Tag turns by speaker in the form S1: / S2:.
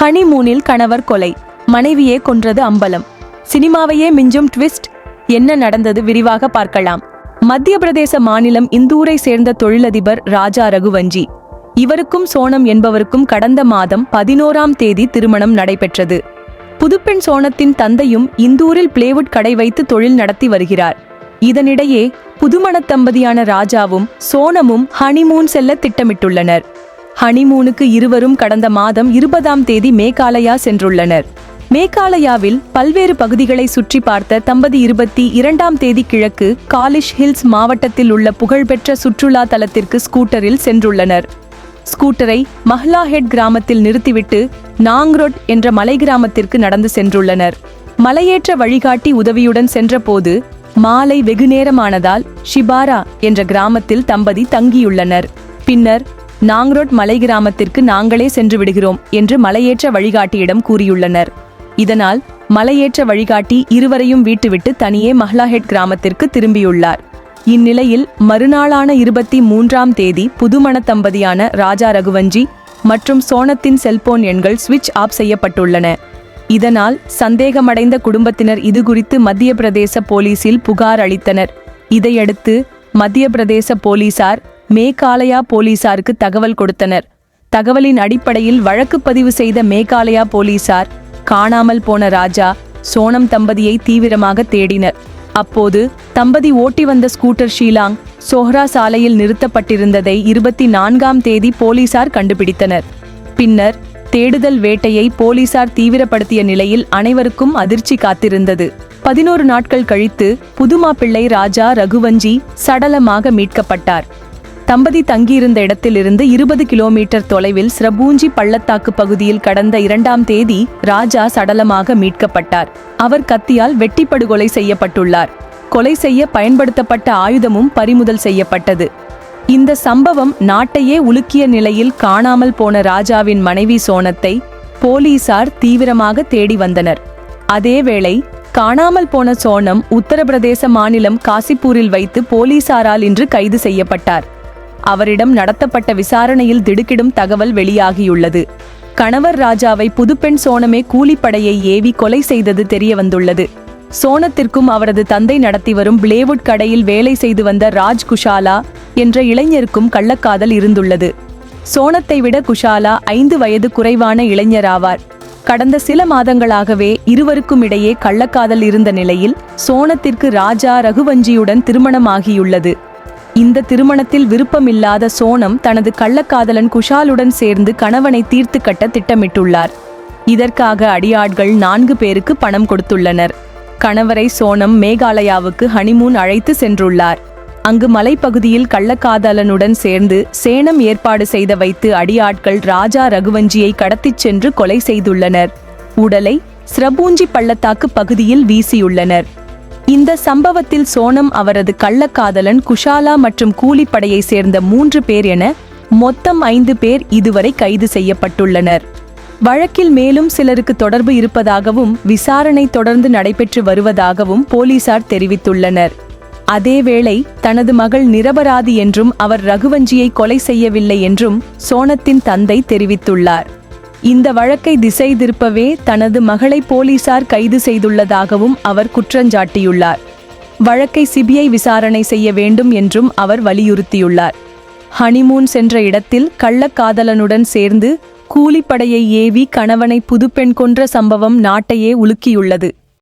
S1: ஹனிமூனில் கணவர் கொலை. மனைவியே கொன்றது அம்பலம். சினிமாவையே மிஞ்சும் ட்விஸ்ட். என்ன நடந்தது விரிவாக பார்க்கலாம். மத்திய பிரதேச மாநிலம் இந்தூரை சேர்ந்த தொழிலதிபர் ராஜா ரகுவஞ்சி. இவருக்கும் சோனம் என்பவருக்கும் கடந்த மாதம் பதினோராம் தேதி திருமணம் நடைபெற்றது. புதுப்பெண் சோனத்தின் தந்தையும் இந்தூரில் பிளேவுட் கடை வைத்து தொழில் நடத்தி வருகிறார். இதனிடையே புதுமண தம்பதியான ராஜாவும் சோனமும் ஹனிமூன் செல்ல திட்டமிட்டுள்ளனர். ஹனிமூனுக்கு இருவரும் கடந்த மாதம் இருபதாம் தேதி மேகாலயா சென்றுள்ளனர். மேகாலயாவில் பல்வேறு பகுதிகளை சுற்றி பார்த்த தம்பதி இருபத்தி இரண்டாம் தேதி கிழக்கு காலிஷ் ஹில்ஸ் மாவட்டத்தில் உள்ள புகழ்பெற்ற சுற்றுலா தலத்திற்கு ஸ்கூட்டரில் சென்றுள்ளனர். ஸ்கூட்டரை மஹ்லாஹெட் கிராமத்தில் நிறுத்திவிட்டு நாங்ரோட் என்ற மலை கிராமத்திற்கு நடந்து சென்றுள்ளனர். மலையேற்ற வழிகாட்டி உதவியுடன் சென்றபோது மாலை வெகுநேரமானதால் ஷிபாரா என்ற கிராமத்தில் தம்பதி தங்கியுள்ளனர். பின்னர் நாங்ரோட் மலை கிராமத்திற்கு நாங்களே சென்று விடுகிறோம் என்று மலையேற்ற வழிகாட்டியிடம் கூறியுள்ளனர். இதனால் மலையேற்ற வழிகாட்டி இருவரையும் வீட்டுவிட்டு தனியே மஹ்லாஹெட் கிராமத்திற்கு திரும்பியுள்ளார். இந்நிலையில் மறுநாளான இருபத்தி மூன்றாம் தேதி புதுமண தம்பதியான ராஜா ரகுவஞ்சி மற்றும் சோனத்தின் செல்போன் எண்கள் சுவிட்ச் ஆஃப் செய்யப்பட்டுள்ளன. இதனால் சந்தேகமடைந்த குடும்பத்தினர் இது குறித்து மத்திய பிரதேச போலீசில் புகார் அளித்தனர். இதையடுத்து மத்திய பிரதேச போலீசார் மேகாலயா போலீசாருக்கு தகவல் கொடுத்தனர். தகவலின் அடிப்படையில் வழக்கு பதிவு செய்த மேகாலயா போலீசார் காணாமல் போன ராஜா சோனம் தம்பதியை தீவிரமாக தேடினர். அப்போது தம்பதி ஓட்டி வந்த ஸ்கூட்டர் ஷீலாங் சோஹ்ரா சாலையில் நிறுத்தப்பட்டிருந்ததை இருபத்தி நான்காம் தேதி போலீசார் கண்டுபிடித்தனர். பின்னர் தேடுதல் வேட்டையை போலீசார் தீவிரப்படுத்திய நிலையில் அனைவருக்கும் அதிர்ச்சி காத்திருந்தது. பதினோரு நாட்கள் கழித்து புதுமாப்பிள்ளை ராஜா ரகுவஞ்சி சடலமாக மீட்கப்பட்டார். தம்பதி தங்கியிருந்த இடத்திலிருந்து இருபது கிலோமீட்டர் தொலைவில் ஸ்ரபூஞ்சி பள்ளத்தாக்கு பகுதியில் கடந்த இரண்டாம் தேதி ராஜா சடலமாக மீட்கப்பட்டார். அவர் கத்தியால் வெட்டிப்படுகொலை செய்யப்பட்டுள்ளார். கொலை செய்ய பயன்படுத்தப்பட்ட ஆயுதமும் பறிமுதல் செய்யப்பட்டது. இந்த சம்பவம் நாட்டையே உலுக்கிய நிலையில் காணாமல் போன ராஜாவின் மனைவி சோனத்தை போலீசார் தீவிரமாக தேடி வந்தனர். அதேவேளை காணாமல் போன சோனம் உத்தரப்பிரதேச மாநிலம் காசிப்பூரில் வைத்து போலீசாரால் இன்று கைது செய்யப்பட்டார். அவரிடம் நடத்தப்பட்ட விசாரணையில் திடுக்கிடும் தகவல் வெளியாகியுள்ளது. கணவர் ராஜாவை புதுப்பெண் சோனமே கூலிப்படையை ஏவி கொலை செய்தது தெரியவந்துள்ளது. சோனத்திற்கும் அவரது தந்தை நடத்தி வரும் பிளேவுட் கடையில் வேலை செய்து வந்த ராஜ் குஷாலா என்ற இளைஞருக்கும் கள்ளக்காதல் இருந்துள்ளது. சோனத்தை விட குஷாலா ஐந்து வயது குறைவான இளைஞராவார். கடந்த சில மாதங்களாகவே இருவருக்கும் இடையே கள்ளக்காதல் இருந்த நிலையில் சோனத்திற்கு ராஜா ரகுவஞ்சியுடன் திருமணமாகியுள்ளது. இந்த திருமணத்தில் விருப்பமில்லாத சோனம் தனது கள்ளக்காதலன் குஷாலுடன் சேர்ந்து கணவனை தீர்த்து கட்ட திட்டமிட்டுள்ளார். இதற்காக அடியாட்கள் நான்கு பேருக்கு பணம் கொடுத்துள்ளனர். கணவரை சோனம் மேகாலயாவுக்கு ஹனிமூன் அழைத்து சென்றுள்ளார். அங்கு மலைப்பகுதியில் கள்ளக்காதலனுடன் சேர்ந்து சேனம் ஏற்பாடு செய்த வைத்து அடியாட்கள் ராஜா ரகுவஞ்சியை கடத்திச் சென்று கொலை செய்துள்ளனர். உடலை ஸ்ரபூஞ்சி பள்ளத்தாக்கு பகுதியில் வீசியுள்ளனர். இந்த சம்பவத்தில் சோனம் அவரது கள்ளக்காதலன் குஷாலா மற்றும் கூலிப்படையை சேர்ந்த மூன்று பேர் என மொத்தம் ஐந்து பேர் இதுவரை கைது செய்யப்பட்டுள்ளனர். வழக்கில் மேலும் சிலருக்கு தொடர்பு இருப்பதாகவும் விசாரணை தொடர்ந்து நடைபெற்று வருவதாகவும் போலீசார் தெரிவித்துள்ளனர். அதேவேளை தனது மகள் நிரபராதி என்றும் அவர் ரகுவஞ்சியை கொலை செய்யவில்லை என்றும் சோனத்தின் தந்தை தெரிவித்துள்ளார். இந்த வழக்கை திசை திருப்பவே தனது மகளை போலீசார் கைது செய்துள்ளதாகவும் அவர் குற்றஞ்சாட்டியுள்ளார். வழக்கை சிபிஐ விசாரணை செய்ய வேண்டும் என்றும் அவர் வலியுறுத்தியுள்ளார். ஹனிமூன் சென்ற இடத்தில் கள்ளக்காதலனுடன் சேர்ந்து கூலிப்படையை ஏவி கணவனை புதுப்பெண் கொன்ற சம்பவம் நாட்டையே உலுக்கியுள்ளது.